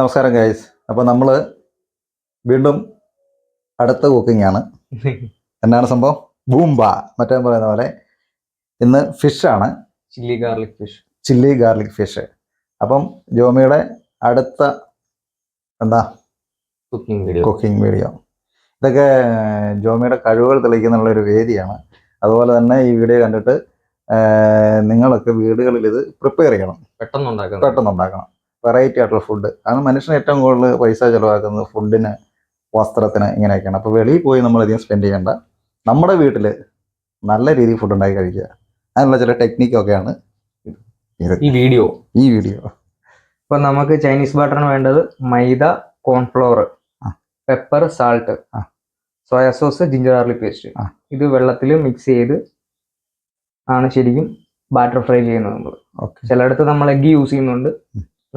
നമസ്കാരം ഗൈസ് അപ്പോൾ നമ്മൾ വീണ്ടും അടുത്ത കുക്കിംഗ് ആണ്. എന്നാണ് സംഭവം? ബൂംബ മറ്റേ പറയുന്ന പോലെ. ഇന്ന് ഫിഷാണ് chilli garlic fish chilli garlic fish അപ്പം ജോമിയുടെ അടുത്ത എന്താ? കുക്കിംഗ് വീഡിയോ കുക്കിംഗ് വീഡിയോ ഇതൊക്കെ ജോമിയുടെ കഴിവുകൾ തെളിയിക്കുന്നുള്ള ഒരു വേദിയാണ്. അതുപോലെ തന്നെ ഈ വീഡിയോ കണ്ടിട്ട് നിങ്ങളൊക്കെ വീടുകളിൽ ഇത് പ്രിപ്പയർ ചെയ്യണം. പെട്ടെന്ന് ഉണ്ടാക്കണം. പെട്ടെന്ന് ഉണ്ടാക്കണം. വെറൈറ്റി ആയിട്ടുള്ള ഫുഡ് കാരണം മനുഷ്യന് ഏറ്റവും കൂടുതൽ പൈസ ചിലവാക്കുന്നത് ഫുഡിന് വസ്ത്രത്തിന് ഇങ്ങനെയൊക്കെയാണ്. അപ്പോൾ വെളിയിൽ പോയി നമ്മൾ അധികം സ്പെൻഡ് ചെയ്യേണ്ട. നമ്മുടെ വീട്ടിൽ നല്ല രീതിയിൽ ഫുഡ് ഉണ്ടാക്കി കഴിക്കുക. അതിനുള്ള ചില ടെക്നിക്കൊക്കെയാണ് ഈ വീഡിയോ. ഈ വീഡിയോ. ഇപ്പൊ നമുക്ക് ചൈനീസ് ബട്ടറിന് വേണ്ടത് മൈദ കോൺഫ്ലോർ ആ. Pepper salt soya soya sauce ginger garlic paste ഇത് വെള്ളത്തിൽ മിക്സ് ചെയ്ത് ആണ് ശരിക്കും ബാറ്റർ ഫ്രൈ ചെയ്യുന്നത് നമ്മൾ ചിലയിടത്ത് നമ്മൾ എഗ് യൂസ് ചെയ്യുന്നുണ്ട്.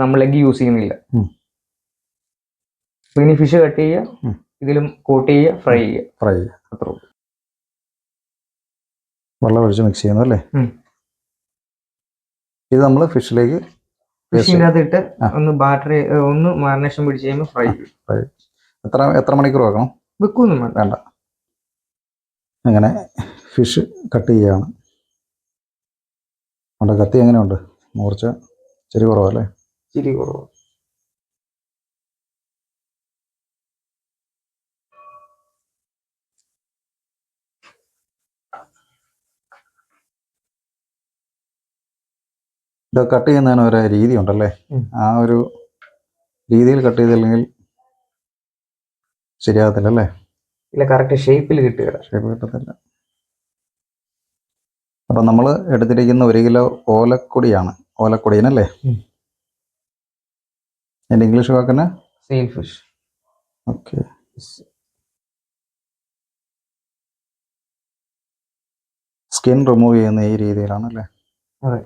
നമ്മൾ എഗ് യൂസ് ചെയ്യുന്നില്ല. അപ്പൊ ഇനി ഫിഷ് കട്ട് ചെയ്യുക ഇതിലും കോട്ട് ചെയ്യുക ഫ്രൈ ചെയ്യുക. ഫ്രൈ ചെയ്യുക. അത്ര വെള്ളം ഒഴിച്ച് മിക്സ് ചെയ്യുന്നു അല്ലേ? ഇത് നമ്മൾ ഫിഷിലേക്ക് ഫിഷിന്റെ അകത്ത് ഇട്ട് ഒന്ന് ബാറ്ററി ഒന്ന് മാരിനേഷൻ പിടിച്ച് കഴിയുമ്പോൾ ഫ്രൈ ചെയ്യും. എത്ര എത്ര മണിക്കൂർ വെക്കണം? വെക്കൊന്നും വേണ്ട. വേണ്ട. അങ്ങനെ ഫിഷ് കട്ട് ചെയ്യുകയാണ്. നമ്മുടെ കത്തി എങ്ങനെയുണ്ട്? മൂർച്ച ചെറിയ കുറവല്ലേ? ചിരി കുറവാണ് ഇത് കട്ട് ചെയ്യുന്നതിന് ഒരു രീതി ഉണ്ടല്ലേ. ആ ഒരു രീതിയിൽ കട്ട് ചെയ്തില്ലെങ്കിൽ ശരിയാകത്തില്ല അല്ലേ? ഇല്ല കറക്റ്റ് ഷേപ്പിൽ കിട്ടുക ഷേപ്പ് കിട്ടത്തില്ല. അപ്പം നമ്മൾ എടുത്തിരിക്കുന്ന ഒരു കിലോ ഓലക്കൊടിയാണ്. ഓലക്കൊടിയനല്ലേ എന്റെ ഇംഗ്ലീഷ് വാക്കിന് sail fish okay skin remove ചെയ്യുന്ന ഈ രീതിയിലാണ് അല്ലേ അതെ.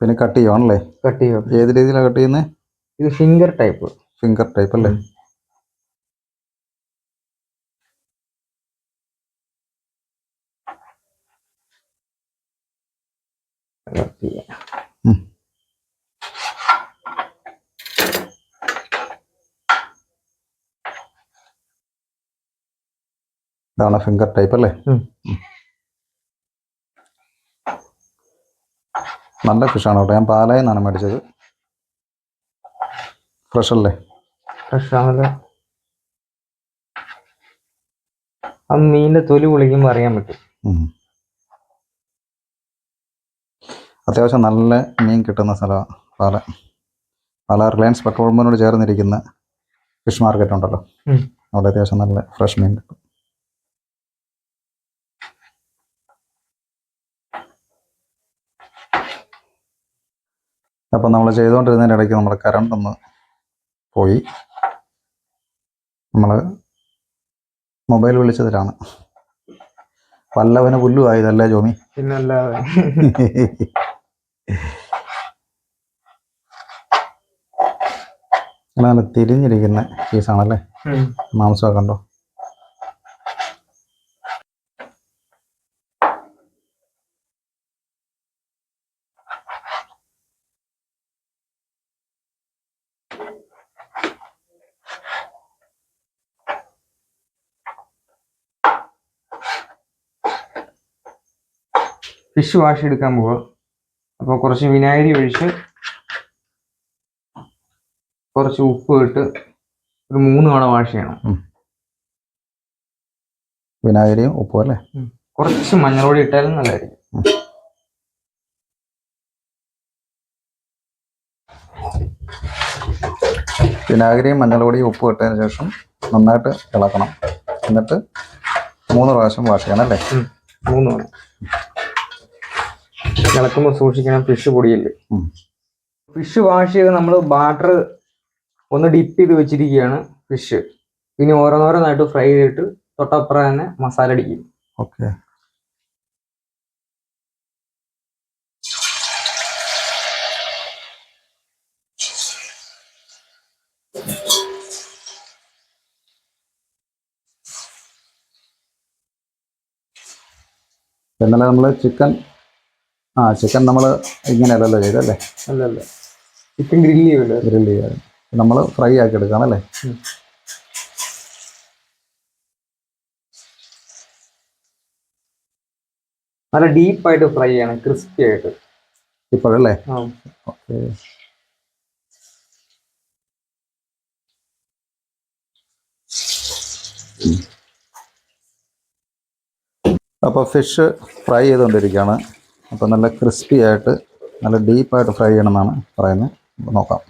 പിന്നെ കട്ട് ചെയ്യുവാണല്ലേ? കട്ട് ചെയ്യുക ഏത് രീതിയിലാണ് കട്ട് ചെയ്യുന്നത് ഇത് ഫിംഗർ ടൈപ്പ് ഫിംഗർ ടൈപ്പ് അല്ലേ? ഇതാണ് ഫിംഗർ ടൈപ്പ് അല്ലേ. നല്ല ഫിഷാണ് കേട്ടോ. ഞാൻ പാലായിൽ നിന്നാണ് മേടിച്ചത്. ഫ്രഷ് അല്ലേ? ഫ്രഷ് ആണല്ലോ. ആ മീനിന്റെ തൊലി പൊളിക്കുമ്പോൾ അറിയാൻ പറ്റും. അത്യാവശ്യം നല്ല മീൻ കിട്ടുന്ന സ്ഥലമാണ് പാല. പാല റിലയൻസ് പെട്രോൾ പമ്പിനോട് ചേർന്നിരിക്കുന്ന ഫിഷ് മാർക്കറ്റ് ഉണ്ടല്ലോ. അവിടെ അത്യാവശ്യം നല്ല ഫ്രഷ് മീൻ കിട്ടും. അപ്പം നമ്മൾ ചെയ്തുകൊണ്ടിരുന്നതിന്റെ ഇടയ്ക്ക് നമ്മുടെ കറണ്ട് ഒന്ന് പോയി. നമ്മൾ മൊബൈൽ വിളിച്ചതിലാണ്. വല്ലവന് പുല്ലുമായതല്ലേ ജോമി? പിന്നല്ലാതെ. നല്ല തിരിഞ്ഞിരിക്കുന്ന പീസാണല്ലേ. മാംസമൊക്കെ ഉണ്ടോ ഫിഷ് വാഷ് എടുക്കാൻ പോവാ. അപ്പോൾ കുറച്ച് വിനാഗിരി ഒഴിച്ച് കുറച്ച് ഉപ്പ് ഇട്ട് ഒരു മൂന്ന് തവണ വാഷ് ചെയ്യണം. വിനാഗിരിയും ഉപ്പും അല്ലേ? കുറച്ച് മഞ്ഞൾപൊടി ഇട്ടാലും നല്ലതായിരിക്കും. വിനാഗിരിയും മഞ്ഞൾപൊടിയും ഉപ്പ് ഇട്ടതിന് ശേഷം നന്നായിട്ട് ഇളക്കണം. എന്നിട്ട് മൂന്ന് പ്രാവശ്യം വാഷ് ചെയ്യണം അല്ലേ? മൂന്ന് തവണ. ഇളക്കുമ്പോൾ സൂക്ഷിക്കണം. ഫിഷ് പൊടിയിൽ ഫിഷ് വാഷ് ചെയ്ത് നമ്മൾ ബാട്ടർ ഒന്ന് ഡിപ്പ് ചെയ്ത് വെച്ചിരിക്കുകയാണ് ഫിഷ് ഇനി ഓരോന്നോരോന്നായിട്ട് ഫ്രൈ ചെയ്തിട്ട് തൊട്ടപ്പുറം തന്നെ മസാല അടിക്കും. ഓക്കെ എന്നാലും നമ്മൾ ചിക്കൻ ആ ചിക്കൻ നമ്മൾ ഇങ്ങനെയല്ലല്ലോ ചെയ്തല്ലേ അല്ല അല്ല ചിക്കൻ ഗ്രില്ല് ചെയ്യുമല്ലോ ഗ്രില്ല് ചെയ്യാതെ നമ്മൾ ഫ്രൈ ആക്കി എടുക്കണം അല്ലേ നല്ല ഡീപ്പായിട്ട് ഫ്രൈ ചെയ്യണം ക്രിസ്പി ആയിട്ട്. ഇപ്പോഴല്ലേ? ഓക്കെ. അപ്പോൾ ഫിഷ് ഫ്രൈ ചെയ്തുകൊണ്ടിരിക്കുകയാണ് അപ്പോൾ നല്ല ക്രിസ്പി ആയിട്ട് നല്ല ഡീപ്പായിട്ട് ഫ്രൈ ചെയ്യണമെന്നാണ് പറയുന്നത്. നോക്കാം.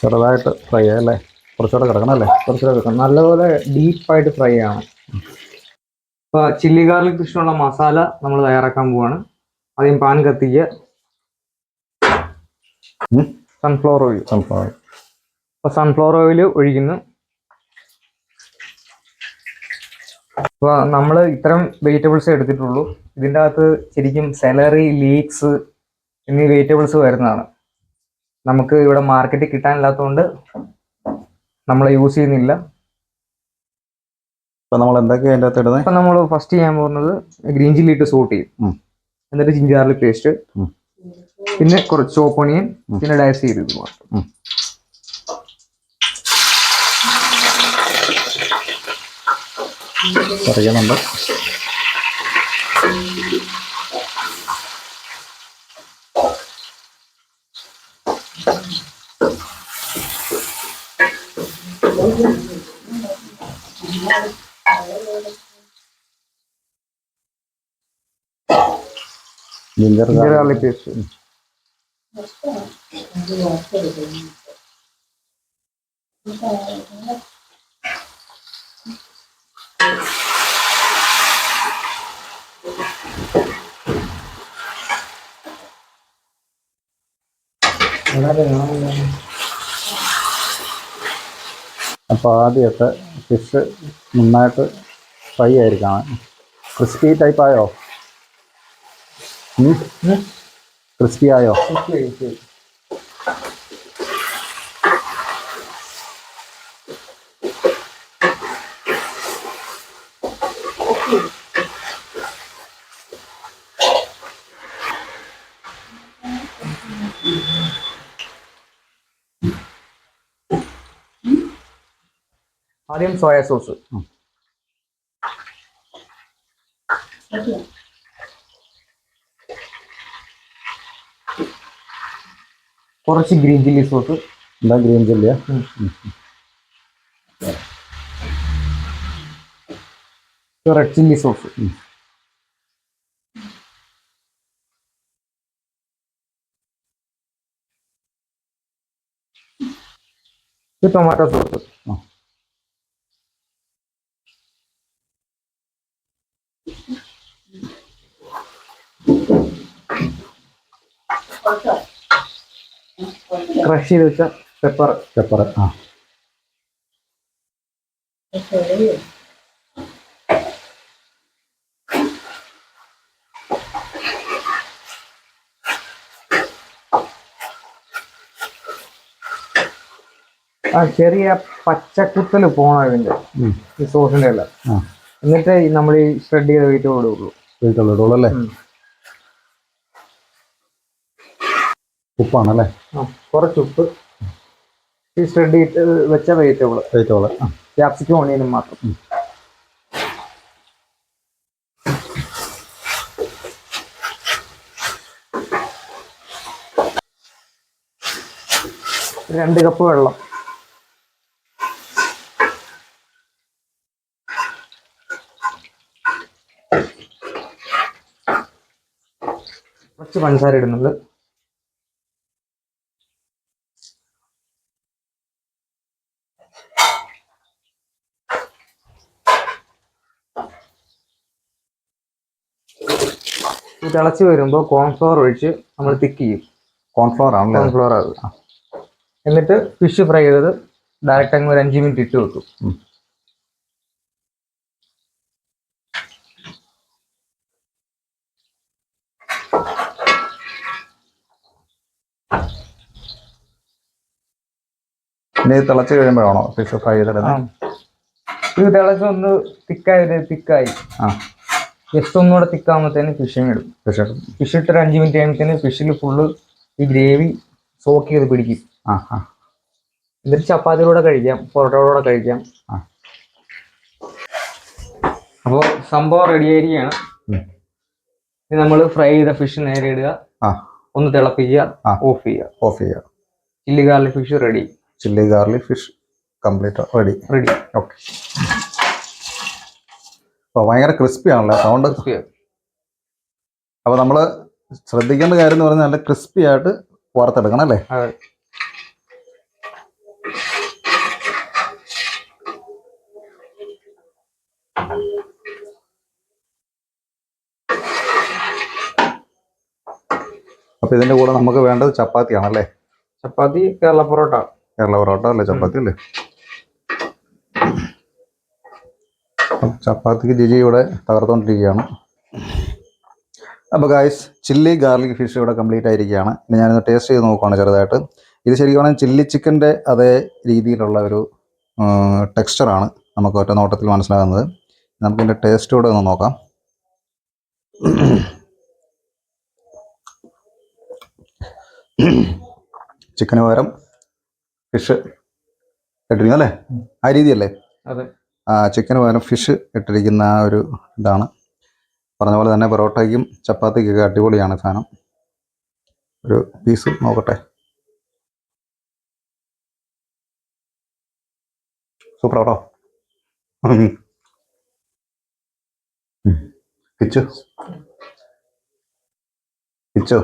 ചെറുതായിട്ട് ഫ്രൈ അല്ലേ? കുറച്ചുകൂടെ കിടക്കണം അല്ലേ? കുറച്ചുകൂടെ കിടക്കണം. നല്ലപോലെ ഡീപ്പായിട്ട് ഫ്രൈ ചെയ്യണം. ഇപ്പോൾ ചില്ലി ഗാർലിക് ഫിഷിനുള്ള മസാല നമ്മൾ തയ്യാറാക്കാൻ പോവാണ്. ആദ്യം പാൻ കത്തിക്കുക. സൺഫ്ലവർ ഓയിൽ സൺഫ്ലവർ ഓയിൽ അപ്പോൾ സൺഫ്ലവർ ഓയിൽ ഒഴിക്കുന്നു. അപ്പൊ നമ്മൾ ഇത്തരം വെജിറ്റബിൾസ് എടുത്തിട്ടുള്ളൂ. ഇതിന്റെ അകത്ത് ശരിക്കും സെലറി ലീക്സ് എന്നീ വെജിറ്റബിൾസ് വരുന്നതാണ്. നമുക്ക് ഇവിടെ മാർക്കറ്റിൽ കിട്ടാനില്ലാത്തതുകൊണ്ട് നമ്മൾ യൂസ് ചെയ്യുന്നില്ല. ഇപ്പം നമ്മൾ എന്തൊക്കെ അതിന്റെ അകത്ത് ഇടുന്നത് ഇപ്പൊ നമ്മൾ ഫസ്റ്റ് ചെയ്യാൻ പോകുന്നത് ഗ്രീൻ ചില്ലി ഇട്ട് സോട്ട് ചെയ്യും. എന്നിട്ട് ജിഞ്ചാറിൽ പേസ്റ്റ് പിന്നെ കുറച്ച് ചോപ്പണിയും പിന്നെ ഡയസ് ചെയ്ത് ഇത് മാത്രം. ഉം. അറിയുന്നുണ്ട് ജിഞ്ചർ ജിഞ്ചർ ഗാർലിക് പേസ്റ്റ് അപ്പോൾ ആദ്യമൊക്കെ ഫിഷ് നന്നായിട്ട് ഫ്രൈ ആയിരിക്കണം. ക്രിസ്പി ടൈപ്പ് ആയോ? ക്രിസ്പി ആയോ? ആദ്യം സോയ സോസ്. കുറച്ച് ഗ്രീൻ ചില്ലി സോസ്. എന്താ ഗ്രീൻ ചില്ലിയാ? റെഡ് ചില്ലി സോസ് ഇത് ടൊമാറ്റോ സോസ്. ക്രഷ് ചെയ്ത് വെച്ച പെപ്പർ പെപ്പർ ആ ആ ചെറിയ പച്ചക്കുത്തൽ പോകണം ഇതിന്റെ. ഈ സോസിന്റെ എല്ലാം എന്നിട്ട് നമ്മൾ ഈ ഷ്രെഡ് ചെയ്ത് ഇടുള്ളൂ. വീട്ടിലുള്ള ഇടുള്ളൂ അല്ലേ? ഉപ്പാണല്ലേ? കുറച്ച് ഉപ്പ്. ഈ ഷ്രെഡ് ചെയ്ത് വെച്ച വെജിറ്റബിൾ വെജിറ്റബിൾ ഓണിയനും മാത്രം. രണ്ട് കപ്പ് വെള്ളം. കുറച്ച് പഞ്ചസാര ഇടുന്നുണ്ട് തിളച്ച് വരുമ്പോൾ കോൺഫ്ലവർ ഒഴിച്ച് നമ്മൾ തിക്ക് ചെയ്യും. കോൺഫ്ലവർ ആണല്ലേ? കോൺഫ്ലവർ ആകും. എന്നിട്ട് ഫിഷ് ഫ്രൈ ചെയ്തത് ഡയറക്റ്റ് അങ്ങ് ഒരു അഞ്ച് മിനിറ്റ് ഇട്ട് വെക്കും. ഇനി തിളച്ച് കഴിയുമ്പോഴാണോ ഫിഷ് ഫ്രൈ ചെയ്തിടുന്നത് ഇത് തിളച്ച് ഒന്ന് തിക്കായി തിക്കായി. ആ. ജസ്റ്റ് ഒന്നുകൂടെ തിക്കാകുമ്പോഴത്തേന് ഫിഷിങ് ഇടും. ഫിഷ് ഇടും. ഫിഷ് ഇട്ട് ഒരു അഞ്ച് മിനിറ്റ് കഴിയുമ്പോഴത്തേന് ഫിഷിൽ ഫുള്ള് ഈ ഗ്രേവി സോക്ക് ചെയ്ത് പിടിക്കും. ആ ആ. എന്നിട്ട് ചപ്പാത്തിയിലൂടെ കഴിക്കാം പൊറോട്ടയോടെ കഴിക്കാം. ആ. അപ്പോൾ സംഭവം റെഡി ആയിരിക്കുകയാണ് ഇനി നമ്മൾ ഫ്രൈ ചെയ്ത ഫിഷ് നേരെ ഇടുക. ആ. ഒന്ന് തിളപ്പിക്കുക ഓഫ് ചെയ്യുക. ഓഫ് ചെയ്യുക. Chilli garlic fish ready chilli garlic fish complete ready ready okay അപ്പോൾ ഭയങ്കര ക്രിസ്പി ആണല്ലോ സൗണ്ട് അപ്പോൾ നമ്മൾ ശ്രദ്ധിക്കേണ്ട കാര്യം എന്ന് പറഞ്ഞാൽ നല്ല ക്രിസ്പി ആയിട്ട് വറുത്തെടുക്കണം അല്ലേ? അതെ. അപ്പോൾ ഇതിന്റെ കൂടെ നമുക്ക് വേണ്ടത് ചപ്പാത്തി ആണല്ലേ ചപ്പാത്തി കേരള പൊറോട്ട. കേരള പൊറോട്ട അല്ലേ? ചപ്പാത്തി അല്ലേ? ചപ്പാത്തിക്ക് ജിജി ഇവിടെ തകർത്തുകൊണ്ടിരിക്കുകയാണ് അപ്പോൾ ഗായ്സ് ചില്ലി ഗാർലിക് ഫിഷ് ഇവിടെ കംപ്ലീറ്റ് ആയിരിക്കുകയാണ്. ഇനി ഞാനിന്ന് ടേസ്റ്റ് ചെയ്ത് നോക്കുവാണ് ചെറുതായിട്ട്. ഇത് ശരിക്കും പറഞ്ഞാൽ ചില്ലി ചിക്കന്റെ അതേ രീതിയിലുള്ള ഒരു ടെക്സ്ചറാണ് നമുക്ക് ഒറ്റ നോട്ടത്തിൽ മനസ്സിലാകുന്നത്. നമുക്കിതിന്റെ ടേസ്റ്റ് കൂടെ ഒന്ന് നോക്കാം. ചിക്കന് പകരം ഫിഷ് ഇട്ടിരിക്കുന്നു അല്ലേ? ആ രീതിയല്ലേ? അതെ. ആ ചിക്കന് പകരം ഫിഷ് ഇട്ടിരിക്കുന്ന ആ ഒരു ഇതാണ്. പറഞ്ഞ പോലെ തന്നെ പൊറോട്ടയ്ക്കും ചപ്പാത്തിക്കൊക്കെ അടിപൊളിയാണ് സാധനം. ഒരു പീസ് നോക്കട്ടെ. സൂപ്പർ കേട്ടോ കിച്ചു? കിച്ചു?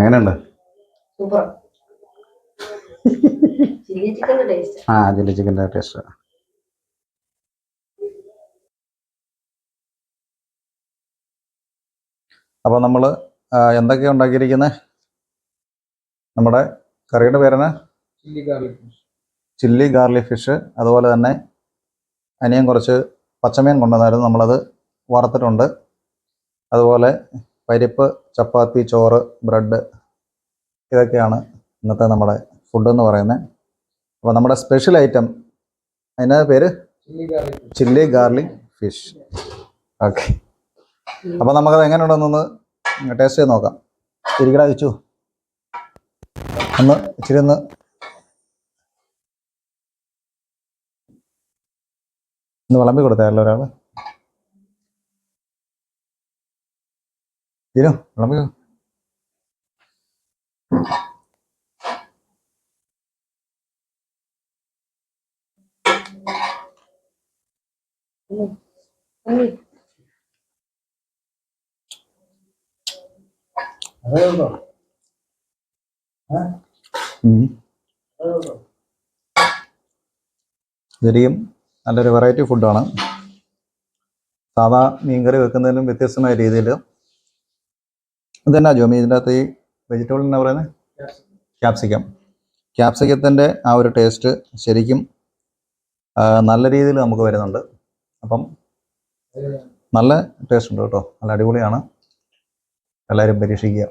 എങ്ങനെയുണ്ട്? ടേസ്റ്റ് ആ ചില്ലി ചിക്കന്റെ ടേസ്റ്റ് അപ്പോൾ നമ്മൾ എന്തൊക്കെയാണ് ഉണ്ടാക്കിയിരിക്കുന്നത് നമ്മുടെ കറിയുടെ പേരാണ് chilli garlic fish chilli garlic fish അതുപോലെ തന്നെ അനിയൻ കുറച്ച് പച്ചമീൻ കൊണ്ടുവന്നായിരുന്നു. നമ്മളത് വറുത്തിട്ടുണ്ട്. അതുപോലെ പരിപ്പ് ചപ്പാത്തി ചോറ് ബ്രെഡ് ഇതൊക്കെയാണ് ഇന്നത്തെ നമ്മുടെ ഫുഡ് എന്ന് പറയുന്നത്. അപ്പോൾ നമ്മുടെ സ്പെഷ്യൽ ഐറ്റം അതിന്റെ പേര്? Chilli garlic fish. ഓക്കെ അപ്പോൾ നമുക്കത് എങ്ങനെയുണ്ടെന്നൊന്ന് ടേസ്റ്റ് ചെയ്ത് നോക്കാം. ഇരിക്കടാ വെച്ചു ഒന്ന് ഇച്ചിരി ഒന്ന്. ഒന്ന് വിളമ്പി കൊടുത്തായല്ലോ ഒരാൾ ഇരു വിളമ്പി. കൊ- ഉം. ശരിക്കും നല്ലൊരു വെറൈറ്റി ഫുഡാണ് സാധാ മീൻകറി വെക്കുന്നതിലും വ്യത്യസ്തമായ രീതിയിൽ ഇതെന്നാ ജോമി? ഇതിന്റെ അകത്ത് ഈ വെജിറ്റബിൾ എന്നാ പറയുന്നത് ക്യാപ്സിക്കം ക്യാപ്സിക്കത്തിന്റെ ആ ഒരു ടേസ്റ്റ് ശരിക്കും നല്ല രീതിയിൽ നമുക്ക് വരുന്നുണ്ട്. അപ്പം നല്ല ടേസ്റ്റ് ഉണ്ട് കേട്ടോ. നല്ല അടിപൊളിയാണ്. എല്ലാവരും പരീക്ഷിക്കുക.